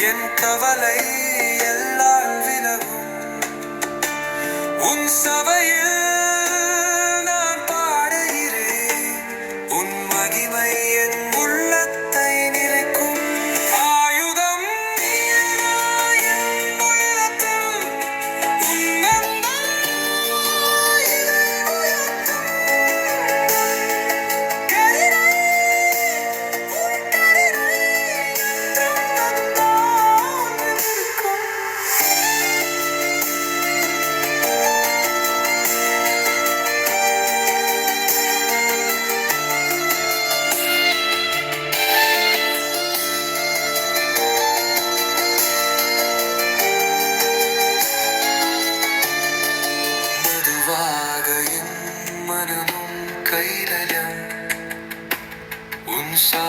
என் கவலை எல்லாம் விலகும். உன் சபை kailangan unsa